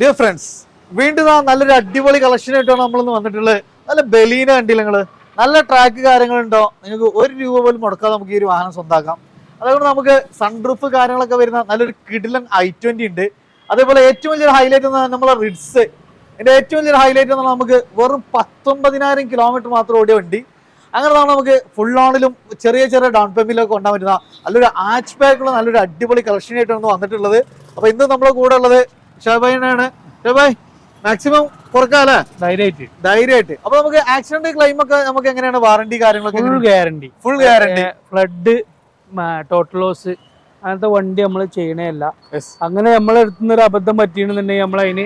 Dear friends വീണ്ടും നല്ലൊരു അടിപൊളി കളക്ഷൻ ആയിട്ടാണ് നമ്മളിന്ന് വന്നിട്ടുള്ളത്. നല്ല ബലീന കണ്ടില്ല നിങ്ങൾ നല്ല ട്രാക്ക് കാര്യങ്ങളുണ്ടോ? നിങ്ങൾക്ക് ഒരു രൂപ പോലും മുടക്കാതെ നമുക്ക് ഈ ഒരു വാഹനം സ്വന്താക്കാം. അതുകൊണ്ട് നമുക്ക് സൺറൂഫ് കാര്യങ്ങളൊക്കെ വരുന്ന നല്ലൊരു കിഡിലൻ ഐ ട്വന്റി ഉണ്ട്. അതേപോലെ ഏറ്റവും വലിയൊരു ഹൈലൈറ്റ് എന്ന് പറഞ്ഞാൽ നമ്മളെ റിഡ്സ് എന്റെ ഏറ്റവും വലിയൊരു ഹൈലൈറ്റ് എന്ന് പറഞ്ഞാൽ നമുക്ക് വെറും പത്തൊമ്പതിനായിരം കിലോമീറ്റർ മാത്രം ഓടിയ വണ്ടി. അങ്ങനെ നമുക്ക് ഫുൾ ഓണിലും ചെറിയ ചെറിയ ഡൗൺ പേയ്മെന്റിലൊക്കെ കൊണ്ടാൻ പറ്റുന്ന നല്ലൊരു ആച്ച് ബാക്കുള്ള നല്ലൊരു അടിപൊളി കളക്ഷനായിട്ടാണ് വന്നിട്ടുള്ളത്. അപ്പോൾ ഇന്ന് നമ്മുടെ കൂടെ ഉള്ളത് ഷബൈനാണ്. ഷബൈ മാക്സിമം കുറക്കാല്ലേ ധൈര്യമായിട്ട്. ധൈര്യമായിട്ട്. അപ്പൊ നമുക്ക് ആക്സിഡന്റ് ക്ലെയിം ഒക്കെ നമുക്ക് എങ്ങനെയാണ്? വാറണ്ടി കാര്യങ്ങളൊക്കെ full guarantee full guarantee flood total loss അങ്ങനത്തെ വണ്ടി നമ്മൾ ചെയ്യണേയല്ല അങ്ങനെ നമ്മളെ അടുത്തുനിന്ന് ഒരു അബദ്ധം പറ്റിയെന്നുണ്ടെങ്കിൽ നമ്മൾ അതിന്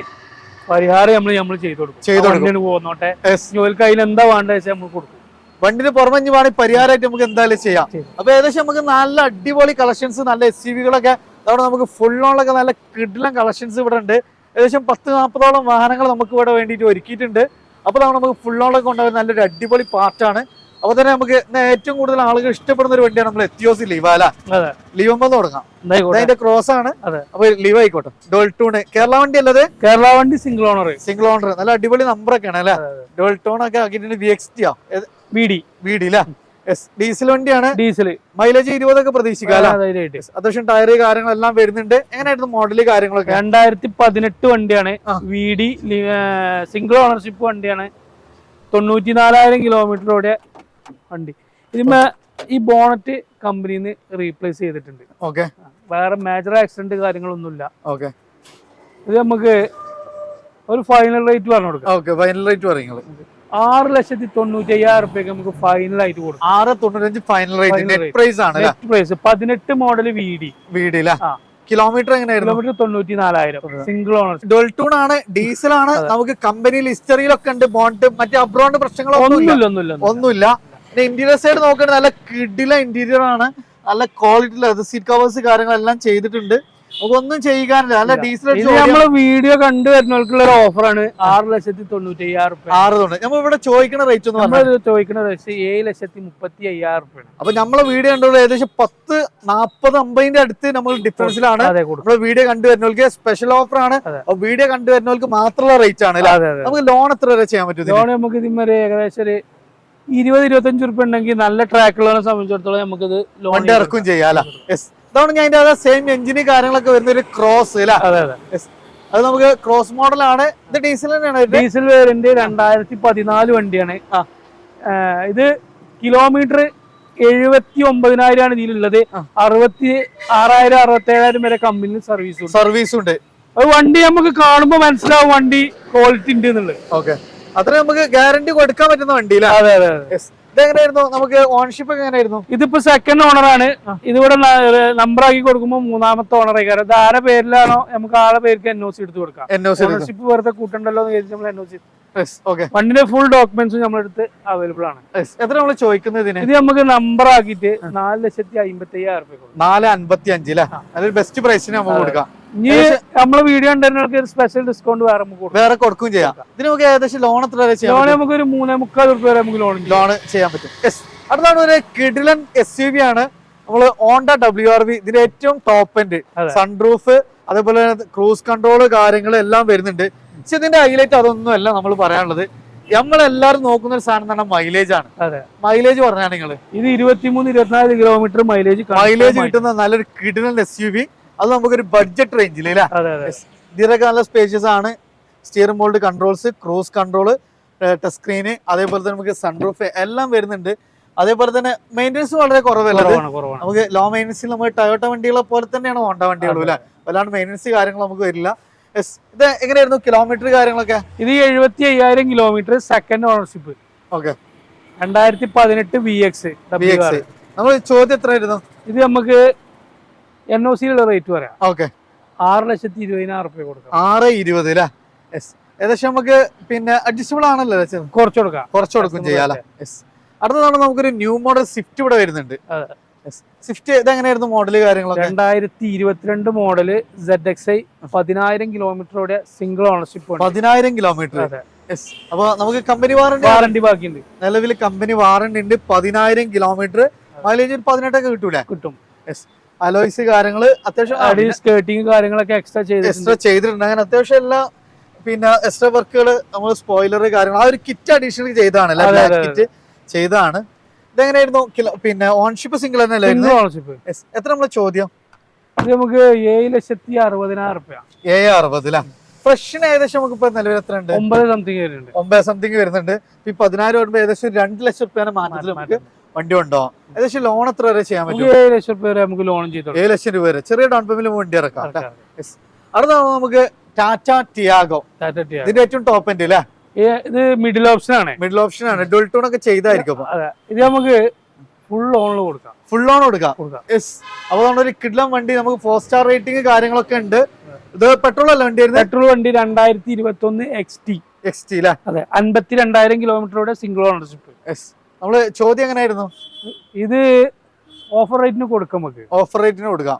പരിഹാരം നമ്മൾ നമ്മൾ ചെയ്തു കൊടുക്കും. ചെയ്തു കൊടുക്കും. പോന്നോട്ടെ. ജോലിക്ക് അതിന് എന്താ വേണ്ടത് വെച്ചാൽ നമ്മൾ കൊടുക്കും. വണ്ടിന് പുറമെ വേണമെങ്കിൽ പരിഹാരമായിട്ട് നമുക്ക് എന്തായാലും ചെയ്യാം. അപ്പൊ ഏകദേശം നമുക്ക് നല്ല അടിപൊളി കളക്ഷൻസ് നല്ല എസ് സി അവിടെ നമുക്ക് ഫുൾ ഓണൊക്കെ നല്ല കിഡിലും കളക്ഷൻസ് ഇവിടെ ഉണ്ട്. ഏകദേശം പത്ത് നാൽപ്പതോളം വാഹനങ്ങൾ നമുക്ക് ഇവിടെ വേണ്ടിയിട്ട് ഒരുക്കിയിട്ടുണ്ട്. അപ്പോൾ തവണ നമുക്ക് ഫുൾ ഓണൊക്കെ കൊണ്ടുപോകുന്ന നല്ലൊരു അടിപൊളി പാർട്ടാണ് അപ്പോൾ തന്നെ നമുക്ക് ഏറ്റവും കൂടുതൽ ആളുകൾ ഇഷ്ടപ്പെടുന്ന ഒരു വണ്ടിയാണ് നമ്മൾ എത്തിയോസ് ലീവാല അതെ. ലീവമ്പെന്ന് തുടങ്ങാം. അതിന്റെ ക്രോസ് ആണ്. അപ്പൊ ലീവ് ആയിക്കോട്ടെ. ഡോൾട്ടൂൺ കേരള വണ്ടി അല്ലത് കേരള വണ്ടി സിംഗിൾ ഓണർ സിംഗിൾ ഓണർ നല്ല അടിപൊളി നമ്പർ ഒക്കെയാണ് അല്ലെ? ഡോൾട്ടൂൺ ഒക്കെ ആക്കിയിട്ടുണ്ട്. V X T B D വീടി അല്ലേ ഡീസൽ വണ്ടിയാണ്. ഡീസൽ. മൈലേജ് ഇരുപതൊക്കെ പ്രതീക്ഷിക്കാം അത്യാവശ്യം ടയർ കാര്യങ്ങളെല്ലാം വരുന്നുണ്ട്. എങ്ങനെയായിരുന്നു മോഡൽ കാര്യങ്ങളൊക്കെ? രണ്ടായിരത്തി പതിനെട്ട് വണ്ടിയാണ്. വി ഡി സിംഗിൾ ഓണർഷിപ്പ് വണ്ടിയാണ്. തൊണ്ണൂറ്റി നാലായിരം കിലോമീറ്റർ ഓടിയ വണ്ടി. ഇതിമേ ഈ ബോണറ്റ് കമ്പനിയിൽ നിന്ന് റീപ്ലേസ് ചെയ്തിട്ടുണ്ട്. ഓക്കെ. വേറെ മേജർ ആക്സിഡന്റ് കാര്യങ്ങളൊന്നുമില്ല. ഓക്കെ. ഇത് നമുക്ക് ഒരു ഫൈനൽ റേറ്റ് പറഞ്ഞു കൊടുക്കാം. ഓക്കെ ഫൈനൽ റേറ്റ് പറയുന്നത് ആറ് ലക്ഷത്തി തൊണ്ണൂറ്റി അയ്യായിരം റുപ്യക്ക് നമുക്ക് ഫൈനൽ ആയിട്ട് കൊടുക്കും. ആറ് തൊണ്ണൂറ്റഞ്ച് ഫൈനൽ റേറ്റ് നെറ്റ് പ്രൈസ് ആണ് നെറ്റ് പ്രൈസ് പതിനെട്ട് മോഡൽ വി ഡി. കിലോമീറ്റർ എങ്ങനെയായിരുന്നു? കിലോമീറ്റർ തൊണ്ണൂറ്റി നാലായിരം സിംഗിൾ ഓണർ ഡോൾട്ടൂൺ ആണ് ഡീസൽ ആണ്. നമുക്ക് കമ്പനിയിൽ ഹിസ്റ്ററിയിലൊക്കെ ഉണ്ട് ബോണ്ട് മറ്റേ അബ്രോണ്ട് പ്രശ്നങ്ങളൊന്നുമില്ല ഒന്നുമില്ല ഒന്നുമില്ല ഒന്നുമില്ല. പിന്നെ ഇന്റീരിയർ സൈഡ് നോക്കുകയാണെങ്കിൽ നല്ല കിഡില ഇന്റീരിയർ ആണ്. നല്ല ക്വാളിറ്റി ലെതർ സീറ്റ് കവേഴ്സ് കാര്യങ്ങളെല്ലാം ചെയ്തിട്ടുണ്ട്. ഒന്നും ചെയ്യാനില്ല. നല്ല. ഡീസൽ നമ്മൾ വീഡിയോ കണ്ടു വരുന്നവർക്കുള്ള ഒരു ഓഫറാണ്. ആറ് ലക്ഷത്തി തൊണ്ണൂറ്റി അയ്യായിരം റുപ്യ ആറ് തൊണ്ട് നമ്മൾ ഇവിടെ ചോദിക്കുന്ന റേറ്റ് ഒന്ന് നമ്മൾ ചോദിക്കുന്ന റേറ്റ് ഏഴ് ലക്ഷത്തി മുപ്പത്തി അയ്യായിരം റുപ്യ അപ്പൊ നമ്മളെ വീഡിയോ കണ്ടുള്ള ഏകദേശം പത്ത് നാപ്പത് അമ്പതിന്റെ അടുത്ത് നമ്മൾ ഡിഫറൻസിലാണ് നമ്മൾ വീഡിയോ കണ്ടു വീഡിയോ കണ്ടുവരുന്നവർക്ക് സ്പെഷ്യൽ ഓഫർ ആണ്. വീഡിയോ കണ്ടു വീഡിയോ കണ്ടുവരുന്നവർക്ക് മാത്രമുള്ള റേറ്റ് ആണ് നമുക്ക് ലോൺ എത്ര വരെ ചെയ്യാൻ പറ്റും ലോൺ നമുക്ക് ഇതിന്മേൽ ഏകദേശം ഒരു ഇരുപത് ഇരുപത്തഞ്ച് റുപ്യ ഉണ്ടെങ്കിൽ നല്ല ട്രാക്കുള്ളവരെ സംബന്ധിച്ചിടത്തോളം നമുക്കിത് ലോൺ ഇറക്കും ചെയ്യാം ഇതാണ് ഞാൻ അതിന്റെ സെയിം എഞ്ചിന് കാര്യങ്ങളൊക്കെ വരുന്ന ഒരു ക്രോസ് അല്ലേ അതെ. അതെ അത് നമുക്ക് ക്രോസ് മോഡലാണ് ആണ്. ഇത് ഡീസൽ തന്നെയാണ് ഡീസൽ വേരിയന്റ് രണ്ടായിരത്തി പതിനാല് വണ്ടിയാണ്. ഇത് കിലോമീറ്റർ എഴുപത്തി ഒമ്പതിനായിരം ആണ് ഇതിലുള്ളത്. അറുപത്തി ആറായിരം അറുപത്തി ഏഴായിരം വരെ കമ്പനിയിൽ സർവീസ് സർവീസ് ഉണ്ട്. അത് വണ്ടി നമുക്ക് കാണുമ്പോ മനസ്സിലാവും വണ്ടി ക്വാളിറ്റി ഉണ്ട് എന്നുള്ളത്. ഓക്കെ അത്ര നമുക്ക് ഗ്യാരണ്ടി കൊടുക്കാൻ പറ്റുന്ന വണ്ടിയില്ല അല്ലേ അതെ അതെ. ഇതെങ്ങനെയായിരുന്നു? നമുക്ക് ഓൺഷിപ്പ് ഒക്കെ എങ്ങനെയായിരുന്നു? ഇതിപ്പോ സെക്കൻഡ് ഓണറാണ് ഇതിവിടെ നമ്പർ ആക്കി കൊടുക്കുമ്പോൾ മൂന്നാമത്തെ ഓണർ ആയിക്കാരം. ഇത് ആരെ പേരിലാണോ? നമുക്ക് ആളെ പേർക്ക് എൻഒസി ഒ സി എടുത്ത് കൊടുക്കാം? എൻ ഒ സി ഓണർഷിപ്പ് വെറുതെ കൂട്ടണ്ടല്ലോ എന്ന് ചോദിച്ചാൽ നമ്മൾ എൻഒസി ഒ സി ഓക്കെ വണ്ടിന്റെ ഫുൾ ഡോക്യുമെന്റ്സും നമ്മളെടുത്ത് അവൈലബിൾ ആണ്. എത്ര നമ്മൾ ചോദിക്കുന്നത് ഇത് നമുക്ക് നമ്പർ ആക്കിയിട്ട് നാല് ലക്ഷത്തി അമ്പത്തി അയ്യായിരം റുപ്യ നാല് അമ്പത്തി അഞ്ച് അതൊരു ബെസ്റ്റ് പ്രൈസിന് നമുക്ക്. കൊടുക്കാം. ഇനി നമ്മളെ വീഡിയോ ഉണ്ടെങ്കിൽ ഒരു സ്പെഷ്യൽ ഡിസ്കൗണ്ട് വേറെ നമുക്ക് കൊടുക്കാം. വേറെ കൊടുക്കുകയും ചെയ്യാം. ഇതിന് നമുക്ക് ഏകദേശം ലോൺ എത്ര വരെ ചെയ്യാം ലോൺ നമുക്ക് ഒരു മൂന്നേ മുക്കാൽ റുപ്യ വരെ നമുക്ക് ലോൺ ലോൺ ചെയ്യാൻ പറ്റും. അടുത്താണ് ഒരു കിഡിലൻ എസ് യു വി ആണ്. നമ്മൾ ഓണ്ട ഡബ്ല്യു ആർ വി ഇതിന്റെ ഏറ്റവും ടോപ്പ് എൻഡ്. സൺറൂഫ് അതേപോലെ ക്രൂസ് കൺട്രോൾ കാര്യങ്ങൾ എല്ലാം വരുന്നുണ്ട്. പക്ഷെ ഇതിന്റെ ഹൈലൈറ്റ് അതൊന്നും അല്ല നമ്മൾ പറയാനുള്ളത്. നമ്മളെല്ലാരും നോക്കുന്ന ഒരു സാധനം തന്നെ മൈലേജ് ആണ്. മൈലേജ് പറഞ്ഞാൽ നിങ്ങൾ ഇത് ഇരുപത്തിമൂന്ന് ഇരുപത്തിനാല് കിലോമീറ്റർ മൈലേജ് മൈലേജ് കിട്ടുന്ന നല്ലൊരു കിഡിലൻ എസ് യു വി അത് നമുക്കൊരു ബഡ്ജറ്റ് റേഞ്ചിൽ നല്ല സ്പേഷ്യസ് ആണ്. Steering bold controls cruise control touch screen അതേപോലെ തന്നെ നമുക്ക് സൺറൂഫ് എല്ലാം വരുന്നുണ്ട്. അതേപോലെ തന്നെ മെയിന്റെനൻസ് വളരെ കുറവല്ല നമുക്ക് ലോ മെയിന്റെനൻസിൽ നമ്മൾ ടയോട്ട വണ്ടികളെ പോലെ തന്നെയാണ് ഹോണ്ട വണ്ടികളും അല്ലാണ്ട് വല്ലാണ്ട് മെയിന്റെനൻസ് കാര്യങ്ങൾ നമുക്ക് വരില്ല. ഇത് എങ്ങനെയായിരുന്നു കിലോമീറ്റർ കാര്യങ്ങളൊക്കെ? ഇത് എഴുപത്തി അയ്യായിരം കിലോമീറ്റർ സെക്കൻഡ് ഓണർഷിപ്പ് ഓക്കെ രണ്ടായിരത്തി പതിനെട്ട് വി എക്സ് നമ്മൾ ചോദ്യം എത്രയായിരുന്നു? ഇത് നമുക്ക് എൻ ഒ സിയിലുള്ള റേറ്റ് പറയാം. ഓക്കെ ആറ് ലക്ഷത്തി ഇരുപതിനായിരം റുപ്യ കൊടുക്കാം. ആറ് ഇരുപത് അല്ലേ ഏകദേശം നമുക്ക് പിന്നെ അഡ്ജസ്റ്റബിൾ ആണല്ലോ കുറച്ചു കൊടുക്കാം. കുറച്ച് കൊടുക്കും ചെയ്യാലോ അടുത്തതാണ് നമുക്കൊരു ന്യൂ മോഡൽ സ്വിഫ്റ്റ് ഇവിടെ വരുന്നുണ്ട്. അതെ. സ്വിഫ്റ്റ് ഇതെങ്ങനെയായിരുന്നു മോഡൽ കാര്യങ്ങളൊക്കെ? രണ്ടായിരത്തി ഇരുപത്തിരണ്ട് മോഡൽ സെഡ് എക്സ് ഐ പതിനായിരം കിലോമീറ്ററോടെ സിംഗിൾ ഓണർഷിപ്പ് പതിനായിരം കിലോമീറ്റർ അപ്പൊ നമുക്ക് കമ്പനി വാറണ്ടി വാറണ്ടി ബാക്കിയുണ്ട്. നിലവിൽ കമ്പനി വാറണ്ടി ഉണ്ട് പതിനായിരം കിലോമീറ്റർ മൈലേജ് ഒരു പതിനെട്ടൊക്കെ കിട്ടൂലേ? കിട്ടും. അലോയ്സ് കാര്യങ്ങൾ അത്യാവശ്യം സ്കേർട്ടിങ് കാര്യങ്ങളൊക്കെ എക്സ്ട്രാ ചെയ്ത് എക്സ്ട്രാ ചെയ്തിട്ടുണ്ട്. അങ്ങനെ അത്യാവശ്യം എല്ലാ പിന്നെ എക്സ്ട്രാ വർക്കുകൾ നമ്മൾ സ്പോയിലർ കാര്യങ്ങൾ ആ ഒരു കിറ്റ് അഡീഷണൽ അതെ. കിറ്റ് ചെയ്താണ് ഇതെങ്ങനെയായിരുന്നു? കിലോ പിന്നെ ഓൺഷിപ്പ് സിംഗിൾ തന്നെ അല്ലായിരുന്നു ഓണർഷിപ്പ് എത്ര നമ്മളെ ചോദ്യം? ഇത് നമുക്ക് ഏഴ് ലക്ഷത്തി അറുപതിനായിരം റുപ്യ. ഏ അറുപതിലാ ഫ്രഷിന് ഏകദേശം നമുക്ക് ഇപ്പൊ നിലവിൽ എത്ര ഉണ്ട്? ഒമ്പത് സംതിങ് വരുന്നുണ്ട്. ഒമ്പത് സംതിങ് വരുന്നുണ്ട്. ഈ പതിനായിരം വരുമ്പോ ഏകദേശം രണ്ട് ലക്ഷം റുപ്യാണ് മാറ്റത്തിൽ നമുക്ക് വണ്ടി ഉണ്ടോ ഏകദേശം ലോൺ എത്ര വരെ ചെയ്യാൻ നമുക്ക് പറ്റും? ഏഴ് ലക്ഷം റുപ്യ വരെ നമുക്ക് ലോൺ ചെയ്തു ഏഴ് ലക്ഷം രൂപ വരെ. ചെറിയ ഡൗൺ പേയ്മെന്റ് വണ്ടി ഇറക്കാം അടുത്ത നമുക്ക് ടാറ്റ ടിയാഗോ ടാറ്റ ടിയാഗോ ഇതിന്റെ ഏറ്റവും ടോപ്പ് എൻഡ് അല്ലേ ഇത് മിഡിൽ ഓപ്ഷൻ ആണ്. മിഡിൽ ഓപ്ഷൻ ആണ്. ഡുൾ ടൂൺ ഒക്കെ ചെയ്തായിരിക്കും അതെ. ഇത് നമുക്ക് ഫുൾ ലോണിൽ കൊടുക്കാം. ഫുൾ ഓൺ കൊടുക്കാം. യെസ് അപ്പൊ നമ്മളൊരു കിഡ്ലം വണ്ടി നമുക്ക് ഫോർ സ്റ്റാർ റേറ്റിംഗ് കാര്യങ്ങളൊക്കെ ഉണ്ട്. ഇത് പെട്രോൾ അല്ല വണ്ടി പെട്രോൾ വണ്ടി രണ്ടായിരത്തി ഇരുപത്തി ഒന്ന് എക്സ് ടി എക്സ് ടി അല്ലേ അതെ അൻപത്തി രണ്ടായിരം കിലോമീറ്ററോടെ സിംഗിൾ ഓണർഷിപ്പ് യെസ് നമ്മൾ ചോദ്യം എങ്ങനെയായിരുന്നു ഇത് ഓഫർ റേറ്റിന് കൊടുക്കാം നമുക്ക്. ഓഫർ റേറ്റിന് കൊടുക്കാം.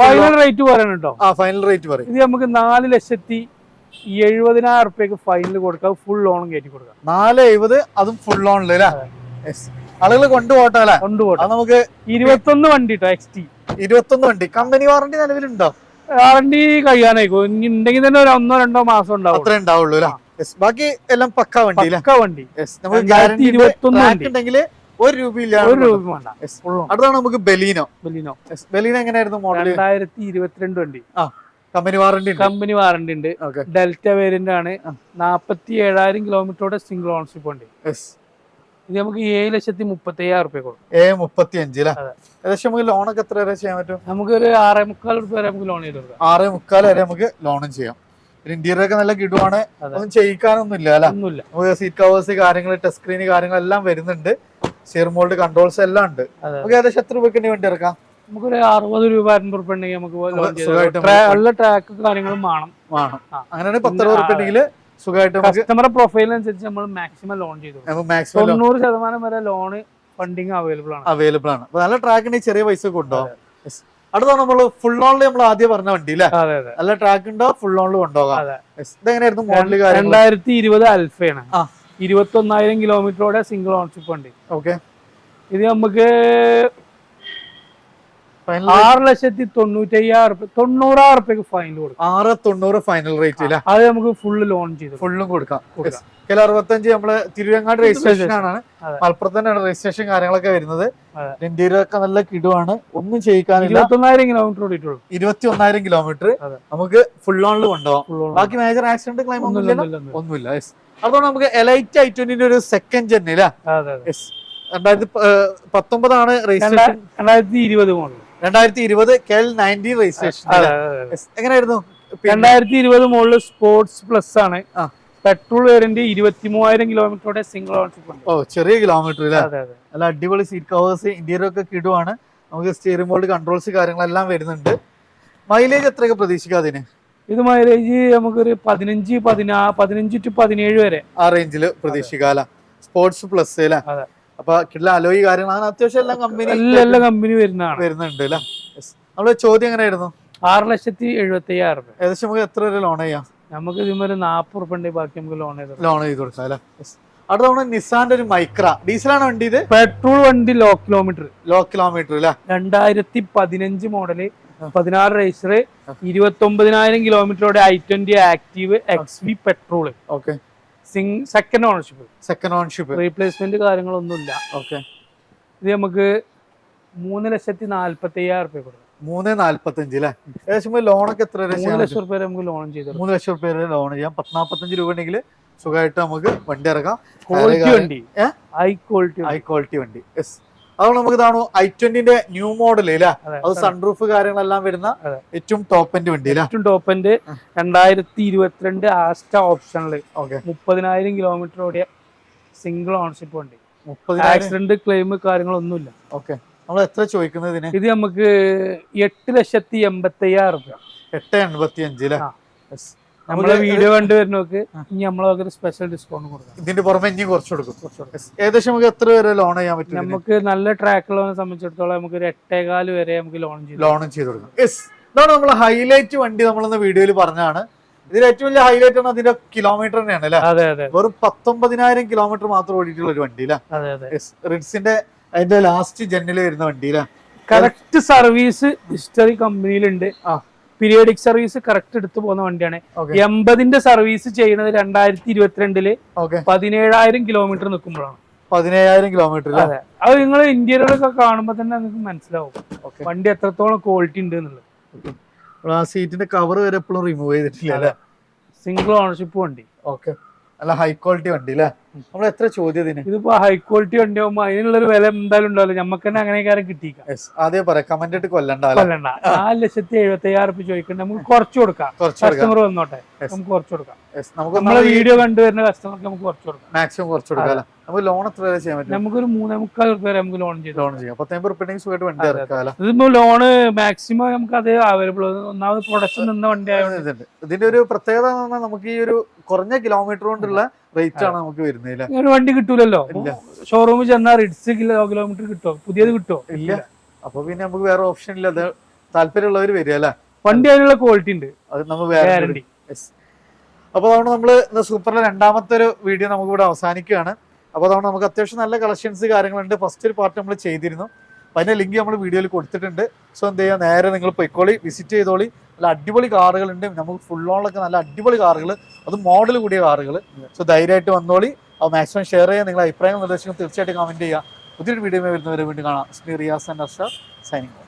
ഫൈനൽ റേറ്റ് പറയണം കേട്ടോ ആ ഫൈനൽ റേറ്റ് പറയും. ഇത് നമുക്ക് നാല് ലക്ഷത്തി എഴുപതിനായിരം റുപ്യക്ക് ഫൈനൽ കൊടുക്കാം ഫുൾ ലോണും കയറ്റി കൊടുക്കാം നാല് എഴുപത് അതും ഫുൾ ലോണിൽ അല്ലേ ആളുകൾ കൊണ്ടുപോട്ടെ അല്ലേ കൊണ്ടുപോട്ടെ നമുക്ക് ഇരുപത്തൊന്ന് വണ്ടി കേട്ടോ എക്സ് ടി ഇരുപത്തൊന്ന് വണ്ടി. കമ്പനി വാറണ്ടി നിലവിലുണ്ടോ? വാറണ്ടി കഴിയാനായിക്കോ. ഇനി ഉണ്ടെങ്കിൽ തന്നെ ഒരു ഒന്നോ രണ്ടോ മാസം ഉണ്ടാവും അത്രേ ഉണ്ടാവുള്ളൂ അല്ലേ ബാക്കി എല്ലാം പക്ക വണ്ടി പക്ക വണ്ടി. നമുക്ക് ഗ്യാരണ്ടി ഇരുപത്തൊന്ന്. ഉണ്ടെങ്കിൽ ഒരു രൂപയില്ല ഒരു രൂപ വേണ്ട. അടുത്താണ് നമുക്ക് ബലീനോ ബലീനോ ബലീനോ എങ്ങനെയായിരുന്നു മോഡൽ രണ്ടായിരത്തി ഇരുപത്തിരണ്ട് വണ്ടി. കമ്പനി വാറണ്ടി കമ്പനി വാറണ്ടി ഉണ്ട്. ഡെൽറ്റ വേരിയന്റ് ആണ്. നാപ്പത്തി ഏഴായിരം കിലോമീറ്ററോടെ സിംഗിൾ ഓണർഷിപ്പ് ഉണ്ട് ഇത് നമുക്ക് ഏഴ് ലക്ഷത്തി മുപ്പത്തി അയ്യായിരം റുപ്യ കൊടുക്കും എ മുപ്പത്തി അഞ്ച് ഏകദേശം നമുക്ക് ലോൺ ഒക്കെ എത്ര വരെ ചെയ്യാൻ പറ്റും? നമുക്ക് ഒരു ആറേ മുക്കാൽ റുപ്യ വരെ നമുക്ക് ലോൺ ചെയ്ത് കൊടുക്കാം ആറ് മുക്കാൽ വരെ നമുക്ക് ലോണും ചെയ്യാം. ഇന്റീരിയർ ഒക്കെ നല്ല കിടുവാണ്. ഒന്നും ചെയ്യിക്കാനൊന്നും ഇല്ല അല്ലെ സീറ്റ് കവേഴ്സ് കാര്യങ്ങൾ ടച്ച് സ്ക്രീൻ കാര്യങ്ങളെല്ലാം വരുന്നുണ്ട്. ഷെയർ മോൾഡ് കൺട്രോൾസ് എല്ലാം ഉണ്ട്. നമുക്ക് ഏകദേശം എത്ര രൂപയ്ക്ക് വേണ്ടി ഇറക്കാം? നമുക്കൊരു അറുപത് രൂപ അൻപത് റുപ്യ ഉണ്ടെങ്കിൽ നമുക്ക് നല്ല ട്രാക്ക് കാര്യങ്ങളും വേണം. വേണം. അങ്ങനെയാണെങ്കിൽ പത്ത് രൂപ ഉണ്ടെങ്കിൽ സുഖമായിട്ട് കസ്റ്റമറെ പ്രൊഫൈലിനനുസരിച്ച് നമ്മൾ മാക്സിമം ലോൺ ചെയ്തു. മാക്സിമം തൊണ്ണൂറ് ശതമാനം വരെ ലോണ് ഫണ്ടിങ് അവൈലബിൾ ആണ്. അവൈലബിൾ ആണ്. നല്ല ട്രാക്ക് ഉണ്ടെങ്കിൽ ചെറിയ പൈസ കൊണ്ടോ. അടുത്താണ് നമ്മൾ ഫുൾ ഓണിൽ നമ്മൾ ആദ്യം പറഞ്ഞ വണ്ടി അല്ലേ നല്ല ട്രാക്ക് ഉണ്ടോ? ഫുൾ ഓണിൽ കൊണ്ടുപോകാം. ഇതെങ്ങനെയായിരുന്നു മോഡൽ രണ്ടായിരത്തി ഇരുപത് അൽഫയാണ്. ഇരുപത്തി ഒന്നായിരം കിലോമീറ്ററോടെ സിംഗിൾ ഓണർഷിപ്പ് ഉണ്ട് ഓക്കെ ഇത് നമുക്ക് ആറ് ലക്ഷത്തി തൊണ്ണൂറ്റി അയ്യായിരം റുപ്യ തൊണ്ണൂറായിരം റുപ്യക്ക് ഫൈനൽ കൊടുക്കും. ആറ് തൊണ്ണൂറ് ഫൈനൽ റേറ്റ് അത് നമുക്ക് ഫുള്ള് ലോൺ ചെയ്ത്. ഫുള്ളും കൊടുക്കാം. അറുപത്തഞ്ച് നമ്മൾ തിരുവങ്ങാട് രജിസ്ട്രേഷൻ ആണ്. മലപ്പുറത്ത് തന്നെയാണ് രജിസ്ട്രേഷൻ കാര്യങ്ങളൊക്കെ വരുന്നത്. ഇന്റീരിയർ ഒക്കെ നല്ല കിടുവാണ്. ഒന്നും ചെയ്യിക്കാനില്ല. ഇരുപത്തൊന്നായിരം കിലോമീറ്റർ ഓടിയിട്ടുള്ളൂ. ഇരുപത്തി ഒന്നായിരം കിലോമീറ്റർ നമുക്ക് ഫുൾ ഓണിൽ കൊണ്ടുപോകാം ബാക്കി മേജർ ആക്സിഡന്റ് ക്ലൈം ഒന്നുമില്ല യെസ് അതുകൊണ്ട് നമുക്ക് എലൈറ്റ് ഐ ട്വന്റിന്റെ ഒരു സെക്കൻഡ് ജെന്നില്ല രണ്ടായിരത്തി പത്തൊമ്പതാണ് രജിസ്ട്രേഷൻ രണ്ടായിരത്തി ഇരുപത് മോഡൽ രണ്ടായിരത്തി ഇരുപത് കെ എൽ നയന്റീൻ രജിസ്ട്രേഷൻ. എങ്ങനെയായിരുന്നു? രണ്ടായിരത്തി ഇരുപത് മുകളിൽ സ്പോർട്സ് പ്ലസ് ആണ്. പെട്രോൾ വേരിയന്റ് ഇരുപത്തി മൂവായിരം കിലോമീറ്ററോടെ സിംഗിൾ ഓണർഷിപ്പ് ഓ ചെറിയ കിലോമീറ്റർ നല്ല അടിപൊളി സീറ്റ് കവേഴ്സ് ഇന്റീരിയർ ഒക്കെ കിടുവാണ്. നമുക്ക് സ്റ്റിയറിംഗ് ബോർഡ് കൺട്രോൾസ് കാര്യങ്ങളെല്ലാം വരുന്നുണ്ട്. മൈലേജ് എത്രയൊക്കെ പ്രതീക്ഷിക്കാം അതിന്? ഇത് മൈലേജ് നമുക്കൊരു പതിനഞ്ച് പതിനാ പതിനഞ്ച് ടു പതിനേഴ് വരെ. ആ റേഞ്ചിൽ പ്രതീക്ഷിക്കാം അല്ല സ്പോർട്സ് പ്ലസ് അല്ലേ. അപ്പൊ കിട്ടുന്ന അലോയി കാര്യങ്ങൾ അങ്ങനെ അത്യാവശ്യം എല്ലാം കമ്പനി എല്ലാ കമ്പനി വരുന്നതാണ്. വരുന്നുണ്ട് അല്ലെ? നമ്മുടെ ചോദ്യം എങ്ങനെയായിരുന്നു? ആറ് ലക്ഷത്തി എഴുപത്തി അയ്യായിരം രൂപ. ഏകദേശം നമുക്ക് എത്ര വരെ ലോൺ ചെയ്യാം? നമുക്ക് ഇതുമൊരു നാൽപ്പത് റുപ്യ ഉണ്ടെങ്കിൽ ബാക്കി നമുക്ക് ലോൺ ചെയ്ത് ലോൺ ചെയ്ത് കൊടുക്കാം അല്ലെ? അടുത്ത തവണ നിസാന്റെ ഒരു മൈക്ര. ഡീസലാണ് വണ്ടി ഇത്? പെട്രോൾ വണ്ടി ലോ കിലോമീറ്റർ ലോ കിലോമീറ്റർ അല്ലെ? രണ്ടായിരത്തി പതിനഞ്ച് മോഡൽ പതിനാറ് റേസർ ഇരുപത്തി ഒമ്പതിനായിരം കിലോമീറ്ററോടെ I twenty active X V petrol okay second ownership second ownership replacement കാര്യങ്ങളൊന്നുമില്ല. ഓക്കെ ഇത് നമുക്ക് മൂന്ന് ലക്ഷത്തി നാല്പത്തി അയ്യായിരം റുപ്യ കൊടുക്കും. മൂന്ന് നാല്പത്തഞ്ച് അല്ലെ ഏകദേശം ലോണൊക്കെ എത്ര മൂന്ന് ലക്ഷം റുപ്യ നമുക്ക് ലോൺ ചെയ്ത്. മൂന്ന് ലക്ഷം റുപ്യ ലോൺ ചെയ്യാം. പത്ത് നാൽപ്പത്തഞ്ച് രൂപ ഉണ്ടെങ്കിൽ സുഖമായിട്ട് നമുക്ക് വണ്ടി ഇറക്കാം. ക്വാളിറ്റി വണ്ടി. ഹൈ ക്വാളിറ്റി ഹൈ ക്വാളിറ്റി വണ്ടി. യെസ് അതുകൊണ്ട് നമുക്ക് ഇതാണ് ഐ ട്വന്റിന്റെ ന്യൂ മോഡൽ അല്ലേ അത് സൺറൂഫ് കാര്യങ്ങളെല്ലാം വരുന്ന ഏറ്റവും ടോപ്പ് എൻഡ് വണ്ടി ഏറ്റവും ടോപ്പ് എൻഡ് രണ്ടായിരത്തി ഇരുപത്തിരണ്ട് ആസ്റ്റ ഓപ്ഷനിൽ ഓക്കെ. മുപ്പതിനായിരം കിലോമീറ്റർ ഓടിയ സിംഗിൾ ഓണർഷിപ്പ് വണ്ടി. ആക്സിഡന്റ് ക്ലെയിം കാര്യങ്ങളൊന്നുമില്ല. ഓക്കെ. നമ്മൾ എത്ര ചോദിക്കുന്നത് ഇതിന്? ഇത് നമുക്ക് എട്ട് ലക്ഷത്തി എൺപത്തി അയ്യായിരം റുപ്യ. എട്ട് എൺപത്തി അഞ്ച് അല്ലേ. നമ്മളെ വീഡിയോ വീഡിയോ കണ്ടുവരുന്നവർക്ക് ഇനി നമ്മളൊക്കെ സ്പെഷ്യൽ ഡിസ്കൗണ്ട് കൊടുക്കാം. ഇതിന്റെ പുറമെ ഇനി കുറച്ച് കൊടുക്കും. ഏകദേശം നമുക്ക് എത്ര വരെ ലോൺ ചെയ്യാൻ പറ്റും നമുക്ക് നല്ല ട്രാക്ക് ലോണെ സംബന്ധിച്ചിടത്തോളം നമുക്ക് ഒരു എട്ടേകാൽ വരെ നമുക്ക് ലോൺ ചെയ്തു ലോണും ചെയ്ത് കൊടുക്കാം. യെസ് ഇതാണ് നമ്മൾ ഹൈലൈറ്റ് വണ്ടി നമ്മളിന്ന് വീഡിയോയിൽ പറഞ്ഞാണ് ഇതിൽ ഏറ്റവും വലിയ ഹൈലൈറ്റ് ആണ് അതിന്റെ കിലോമീറ്റർ തന്നെയാണ് അല്ലെ? അതെ അതെ. വെറും പത്തൊമ്പതിനായിരം കിലോമീറ്റർ മാത്രം ഓടിയിട്ടുള്ള ഒരു വണ്ടി റിഡ്സിന്റെ അതിന്റെ ലാസ്റ്റ് ജെന്നിൽ വരുന്ന വണ്ടി അല്ലേ? കറക്റ്റ് സർവീസ് ഹിസ്റ്ററി കമ്പനിയിലുണ്ട് ആ. പീരിയോഡിക് സർവീസ് കറക്റ്റ് എടുത്തു പോകുന്ന വണ്ടിയാണ്. എൺപതിന്റെ സർവീസ് ചെയ്യുന്നത് രണ്ടായിരത്തി ഇരുപത്തിരണ്ടിൽ പതിനേഴായിരം കിലോമീറ്റർ നിൽക്കുമ്പോഴാണ്. പതിനേഴായിരം കിലോമീറ്റർ അതെ. അത് നിങ്ങൾ ഇന്ത്യയിലൊക്കെ കാണുമ്പോൾ തന്നെ നിങ്ങൾക്ക് മനസ്സിലാവും. വണ്ടി എത്രത്തോളം ക്വാളിറ്റി ഉണ്ട് എന്നുള്ളത്. ആ സീറ്റിന്റെ കവർ വരെ എപ്പോഴും റിമൂവ് ചെയ്തിട്ടില്ല സിംഗിൾ ഓണർഷിപ്പ് വണ്ടി. ഓക്കെ നല്ല ഹൈ ക്വാളിറ്റി വണ്ടി അല്ലേ? നമ്മൾ എത്ര ചോദ്യം ഇതിപ്പോ ഹൈ ക്വാളിറ്റി വണ്ടി ആകുമ്പോൾ അതിനുള്ളൊരു വില എന്തായാലും ഉണ്ടാവില്ല. നമുക്ക് തന്നെ അങ്ങനെയൊക്കെ കാര്യം Yes. ആദ്യം പറയാം. കമന്റ് ഇട്ട് കൊല്ലണ്ട കൊല്ലണ്ട. നാല് ലക്ഷത്തി എഴുപത്തി അയ്യായിരം റുപ്യ ചോദിക്കണ്ട. നമുക്ക് കുറച്ച് കൊടുക്കാം. കസ്റ്റമർ വന്നോട്ടെ. നമുക്ക് കുറച്ച് കൊടുക്കാം. നമുക്ക് നമ്മളെ വീഡിയോ കണ്ടുവരുന്ന കസ്റ്റമർക്ക് നമുക്ക് കുറച്ച് കൊടുക്കാം. മാക്സിമം കുറച്ച് കൊടുക്കാം നമുക്ക് ലോൺ എത്ര വരെ ചെയ്യാൻ പറ്റും? നമുക്കൊരു മൂന്നേ മുക്കാൽ റുപ്യ വരെ നമുക്ക് ലോൺ ചെയ്തു ലോൺ ചെയ്യാം. പത്തമ്പത് റുപ്യ സുഖമായിട്ട് വണ്ടി അതെ, ഇറക്കാം അല്ലേ? ഇതിപ്പോ ലോണ് മാക്സിമം നമുക്ക് അത് അവൈലബിൾ ഒന്നാമത് പ്രൊഡക്ഷൻ നിന്ന വണ്ടി ആയതുകൊണ്ട്. ഇതിന്റെ ഒരു പ്രത്യേകത എന്ന് പറഞ്ഞാൽ നമുക്ക് ഈ ഒരു കുറഞ്ഞ കിലോമീറ്റർ കൊണ്ടുള്ള റേറ്റ് ആണ് നമുക്ക് വരുന്നത് വണ്ടി കിട്ടൂലല്ലോ. ഷോറൂമിൽ ചെന്നാൽ റിഡ്സ് കിലോ കിലോമീറ്റർ കിട്ടോ? പുതിയത് കിട്ടോ? ഇല്ല. അപ്പൊ പിന്നെ നമുക്ക് വേറെ ഓപ്ഷൻ ഇല്ല. അത് താല്പര്യമുള്ളവർ വരിക അല്ലേ? വണ്ടി അതിനുള്ള ക്വാളിറ്റി ഉണ്ട്. അത് നമ്മൾ വേറെ അപ്പോൾ അതുകൊണ്ട് നമ്മൾ ഇന്ന് സൂപ്പറിലെ രണ്ടാമത്തെ ഒരു വീഡിയോ നമുക്ക് ഇവിടെ അവസാനിക്കുകയാണ്. അപ്പോൾ അതുകൊണ്ട് നമുക്ക് അത്യാവശ്യം നല്ല കളക്ഷൻസ് കാര്യങ്ങളുണ്ട്. ഫസ്റ്റ് ഒരു പാർട്ട് നമ്മൾ ചെയ്തിരുന്നു. അപ്പം അതിന്റെ ലിങ്ക് നമ്മൾ വീഡിയോയിൽ കൊടുത്തിട്ടുണ്ട്. സോ എന്ത് ചെയ്യുക നേരെ നിങ്ങൾ പൊയ്ക്കോളി വിസിറ്റ് ചെയ്തോളി. നല്ല അടിപൊളി കാറുകളുണ്ട് നമുക്ക് ഫുൾ ഓണിലൊക്കെ നല്ല അടിപൊളി കാറുകൾ. അത് മോഡൽ കൂടിയ കാറുകൾ. സോ ധൈര്യമായിട്ട് വന്നോളി. അത് മാക്സിമം ഷെയർ ചെയ്യുക. നിങ്ങളുടെ അഭിപ്രായങ്ങൾ നിർദ്ദേശങ്ങൾ തീർച്ചയായിട്ടും കമന്റ് ചെയ്യുക. പുതിയൊരു വീഡിയോ വരുന്നവരെ വീണ്ടും കാണാം. സ്നേഹിയാസ് ആൻഡ് അർഷ സൈനിങ്